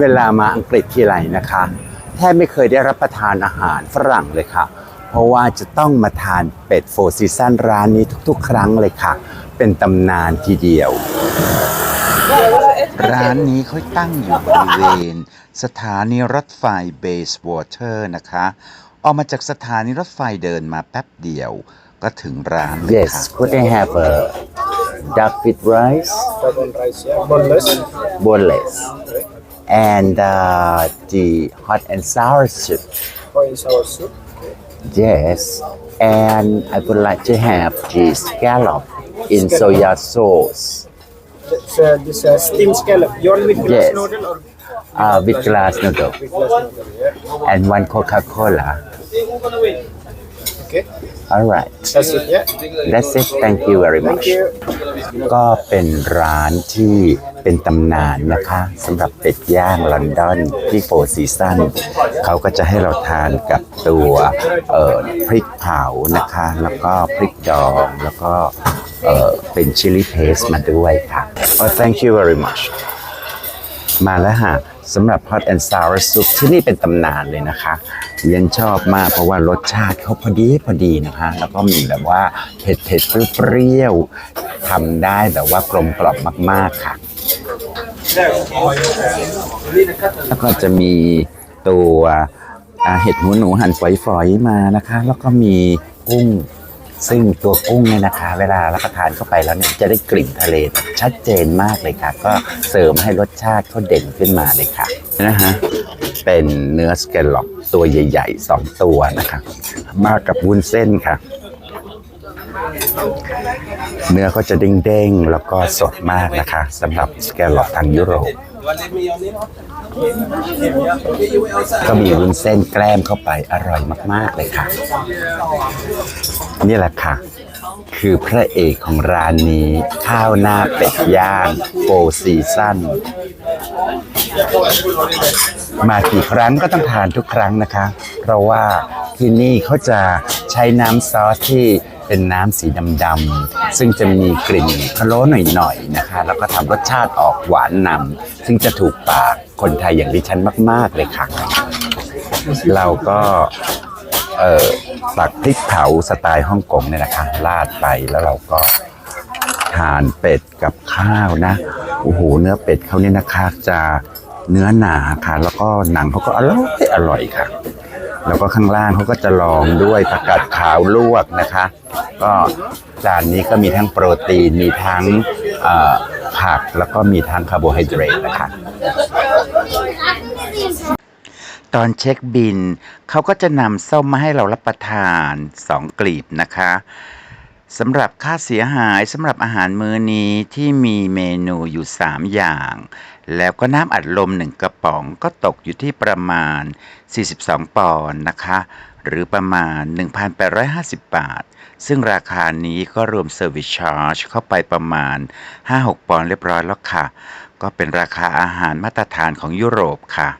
เวลามาอังกฤษทีไรนะคะ แทบไม่เคยได้รับประทานอาหารฝรั่งเลยค่ะ เพราะว่าจะต้องมาทานเป็ดโฟร์ซีซันร้านนี้ทุกๆ ครั้งเลยค่ะ เป็นตำนานทีเดียว ร้านนี้เขาตั้งอยู่บริเวณ สถานีรถไฟเบสวอเตอร์นะคะ ออกมาจากสถานีรถไฟเดินมาแป๊บเดียว ก็ถึงร้านเลยค่ะ Yes could I have a duck with rice Double rice, yeah. Boneless. boneless and uh, the hot and sour soup Hot and sour soup. yes and I would like to have the scallop in soya sauce That's, uh, this uh, steamed scallop. You want with glass Yes. noodle or uh, with glass noodle with glass noodle? Yeah. and one Coca-Cola Okay. all right That's it. Yeah. that's it thank you very Thank much you. ก็เป็นร้านที่เป็นตำนานนะคะสำหรับเป็ดย่างลอนดอนที่โฟร์ซีซันเขาก็จะให้เราทานกับตัวเอ่อพริกเผานะคะ แล้วก็พริกดองแล้วก็เอ่อเป็นชิลลี่เพสมาด้วยค่ะ oh thank you very much มาแล้วฮะ สำหรับ hot and sour soup ที่นี่เป็นตำนานเลยนะคะเรียนชอบมากเพราะว่ารสชาติเขาพอดีพอดีนะคะ แล้วก็มีแบบว่าเผ็ดเผ็ดเปรี้ยวทำได้แบบว่ากลมกล่อมมาก ๆ ค่ะ แล้วก็จะมีตัวเห็ดหูหนูหั่นฝอยๆมานะคะ แล้วก็มีกุ้ง ซึ่งตัวกุ้งเนี่ยนะคะ เวลารับประทานเข้าไปแล้วเนี่ยจะได้กลิ่นทะเลชัดเจนมากเลยค่ะ ก็เสริมให้รสชาติเขาเด่นขึ้นมาเลยค่ะนะฮะเป็นเนื้อสแกลล็อปตัวใหญ่ๆสองตัวนะคะมากับวุ้นเส้นค่ะ เนื้อก็จะเด้งๆแล้วก็สดมากนะคะสำหรับสแกลล็อปทางยุโรป ก็มีวุ้นเส้นแกล้มเข้าไปอร่อยมาก ๆ เลยค่ะ นี่แหละค่ะ คือพระเอกของร้านนี้ ข้าวหน้าเป็ดย่างโฟซีซั่นมากี่ครั้งก็ต้องทานทุกครั้งนะคะ เพราะว่าที่นี่เขาจะใช้น้ำซอสที่ เป็นน้ำสีดำๆซึ่งจะมีกลิ่นพะโล้หน่อยๆนะคะ แล้วก็ทำรสชาติออกหวานนำซึ่งจะถูกปากคนไทยอย่างดิฉันมาก ๆ เลยค่ะ เราก็เอ่อตักพริกเผาสไตล์ฮ่องกงเนี่ยนะคะราดไปแล้วเราก็ทานเป็ดกับข้าวนะโอ้โหเนื้อเป็ดเขาเนี่ยนะคะจะเนื้อหนาค่ะ แล้วก็หนังเขาก็อร่อยอร่อยค่ะ แล้วก็ข้างล่างเขาก็จะลองด้วยผักกาดขาวลวกนะคะ ก็จานนี้ก็มีทั้งโปรตีน มีทั้งผักแล้วก็มีทั้งคาร์โบไฮเดรตนะคะ ตอนเช็คบินเขาก็จะนำส้มมาให้เรารับประทานสองกลีบนะคะ สำหรับค่าเสียหายสำหรับอาหารมื้อนี้ที่มีเมนูอยู่ 3 อย่าง แล้วก็น้ำอัดลม 1 กระป๋องก็ตกอยู่ที่ประมาณ 42 ปอนด์นะคะ หรือประมาณ 1,850 บาท ซึ่งราคานี้ก็รวมเซอร์วิสชาร์จเข้าไปประมาณ 5-6 ปอนด์เรียบร้อยแล้วค่ะ ก็เป็นราคาอาหารมาตรฐานของยุโรปค่ะ